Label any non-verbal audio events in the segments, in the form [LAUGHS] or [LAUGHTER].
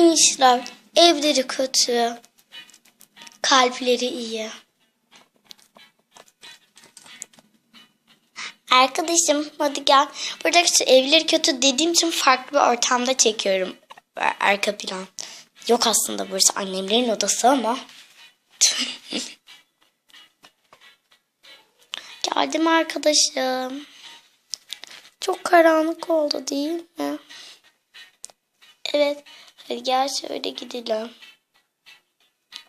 İnişler. Evleri kötü. Kalpleri iyi. Arkadaşım hadi gel. Buradaki şu evleri kötü dediğim için farklı bir ortamda çekiyorum ar- arka plan. Yok aslında burası annemlerin odası ama. [LAUGHS] Geldim arkadaşım. Çok karanlık oldu değil mi? Evet. Hadi gel şöyle gidelim.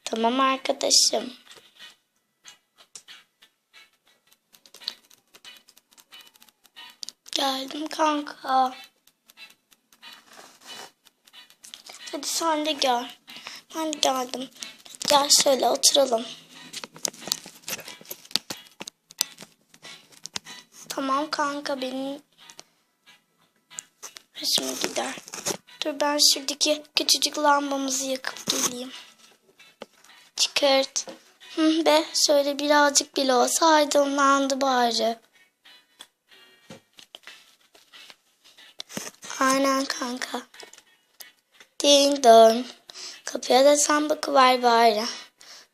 Tamam arkadaşım. Geldim kanka. Hadi sen de gel. Ben de geldim. Gel şöyle oturalım. Tamam kanka benim hoşuma gider. Dur ben şuradaki küçücük lambamızı yakıp geleyim. Çıkart. Hı be şöyle birazcık bile olsa aydınlandı bari. Aynen kanka. Ding dong. Kapıya da sen bakıver bari.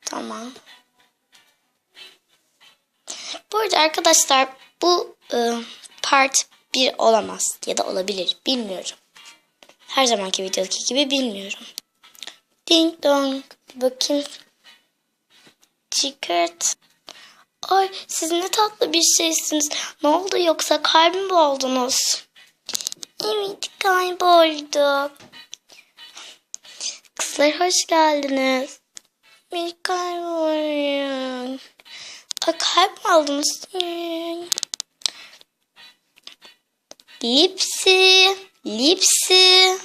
Tamam. Bu arada arkadaşlar bu ıı, part 1 olamaz ya da olabilir bilmiyorum. Her zamanki videodaki gibi bilmiyorum. Ding dong. Bir bakayım. Çıkart. Ay siz ne tatlı bir şeysiniz. Ne oldu yoksa kalbim oldunuz? Evet kaybolduk. Kızlar hoş geldiniz. Bir kaybolduk. Ay kalp mi aldınız? Lipsi. Lipsi.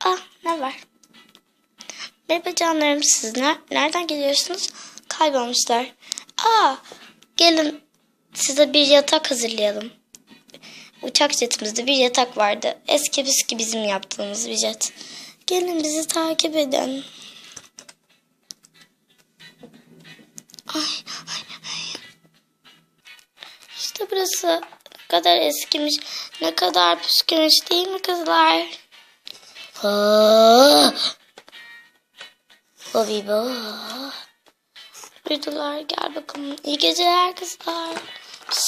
Ah ne var? Merhaba canlarım siz ne- nereden geliyorsunuz? Kaybolmuşlar. Aa gelin size bir yatak hazırlayalım. Uçak jetimizde bir yatak vardı. Eski püskü bizim yaptığımız bir jet. Gelin bizi takip edin. Ay, ay, ay. İşte burası kadar eskimiş, ne kadar püskümüş değil mi kızlar? Ha. Bobby bo. Uyudular gel bakalım. İyi geceler kızlar.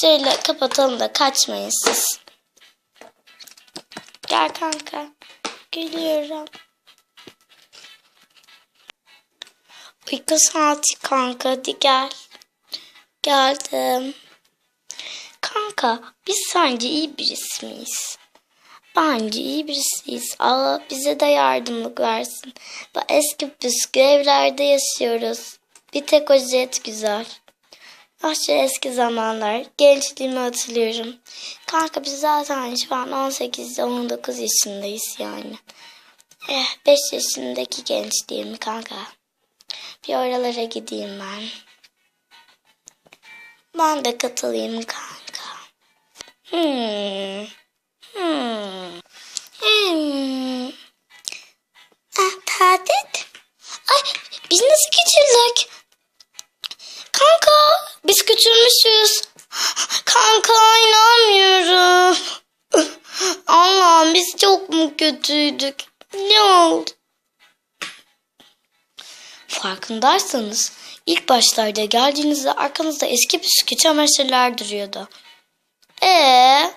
Şöyle kapatalım da kaçmayın siz. Gel kanka. Geliyorum. Uyku saati kanka hadi gel. Geldim. Kanka biz sence iyi birisi miyiz? Bence iyi birisiyiz. Allah bize de yardımlık versin. Bu eski püskü evlerde yaşıyoruz. Bir tek o jet güzel. Ah şu eski zamanlar. Gençliğimi hatırlıyorum. Kanka biz zaten şu an 18-19 yaşındayız yani. Eh 5 yaşındaki gençliğim kanka. Bir oralara gideyim ben. Ben de katılayım kanka. Hmm. Hmm. Hmm. Ah, tatil? Ay biz nasıl geçirdik? Kanka biz götürmüşüz. Kanka inanmıyorum. Allah'ım biz çok mu kötüydük? Ne oldu? Farkındaysanız ilk başlarda geldiğinizde arkanızda eski püskü çamaşırlar duruyordu. Ee,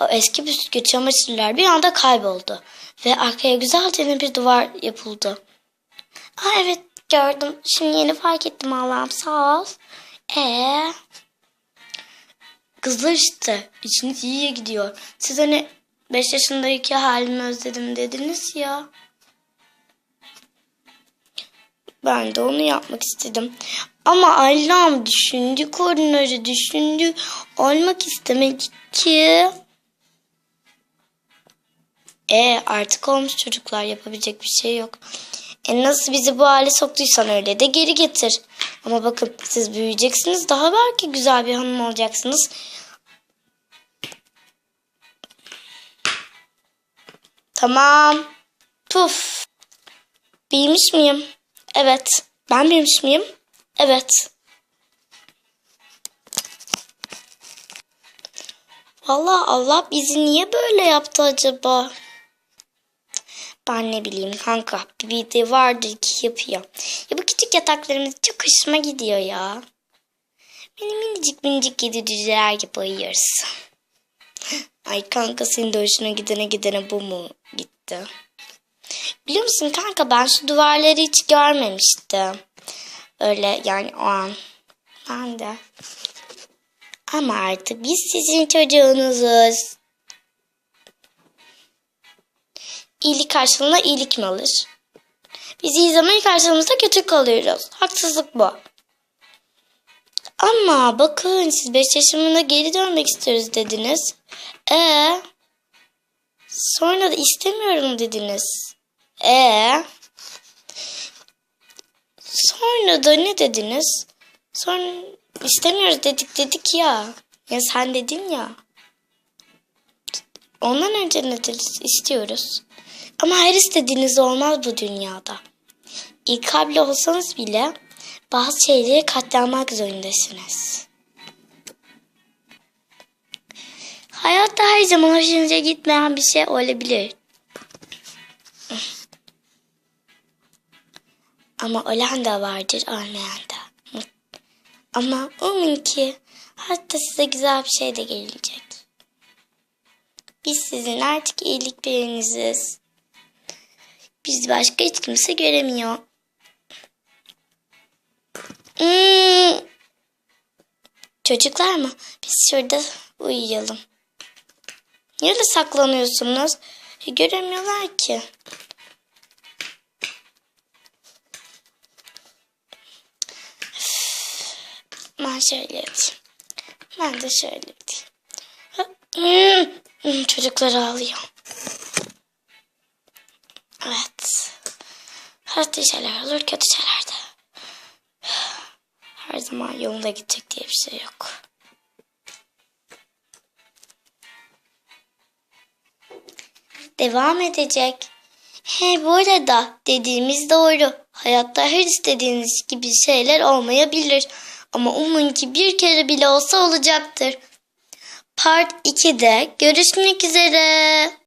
o eski püskü çamaşırlar bir anda kayboldu ve arkaya güzelce bir duvar yapıldı. Aa, evet gördüm. Şimdi yeni fark ettim Allah'ım sağ ol. Ee, kızlar işte içiniz iyiye gidiyor. Siz hani 5 yaşındaki halimi özledim dediniz ya. Ben de onu yapmak istedim. Ama Allah'ım düşündü koruları düşündü. Olmak istemedi ki. E artık olmuş çocuklar yapabilecek bir şey yok. E nasıl bizi bu hale soktuysan öyle de geri getir. Ama bakın siz büyüyeceksiniz daha belki güzel bir hanım olacaksınız. Tamam. Puf. Büyümüş müyüm? Evet. Ben büyümüş müyüm? Evet. Vallahi Allah bizi niye böyle yaptı acaba? Ben ne bileyim kanka bir video vardır ki yapıyor. Ya bu küçük yataklarımız çok hoşuma gidiyor ya. Benim minicik minicik yedi cüceler gibi uyuyoruz. [LAUGHS] Ay kanka senin de hoşuna gidene gidene bu mu gitti? Biliyor musun kanka ben şu duvarları hiç görmemiştim. Öyle yani o an. Ben de. Ama artık biz sizin çocuğunuzuz. İyilik karşılığında iyilik mi alır? Biz iyi zaman karşılığımızda kötü kalıyoruz. Haksızlık bu. Ama bakın siz 5 yaşımında geri dönmek istiyoruz dediniz. Ee, sonra da istemiyorum dediniz. Ee, sonra da ne dediniz? Sonra istemiyoruz dedik dedik ya. Ya sen dedin ya. Ondan önce ne dediniz? İstiyoruz. Ama her istediğiniz olmaz bu dünyada. İlk kalpli olsanız bile bazı şeyleri katlanmak zorundasınız. Hayatta her zaman hoşunuza gitmeyen bir şey olabilir. Ama olan da vardır, olmayan da. Ama umun ki hatta size güzel bir şey de gelecek. Biz sizin artık iyilik biriniziz. Biz başka hiç kimse göremiyor. Hmm. Çocuklar mı? Biz şurada uyuyalım. Nerede saklanıyorsunuz? Göremiyorlar ki. Ben şöyle yatayım. Ben de şöyle yatayım. Hmm, Çocuklar ağlıyor. Evet. Kötü şeyler olur, kötü şeyler de. Her zaman yolunda gidecek diye bir şey yok. Devam edecek. He bu arada dediğimiz doğru. Hayatta her istediğiniz gibi şeyler olmayabilir. Ama umun ki bir kere bile olsa olacaktır. Part 2'de görüşmek üzere.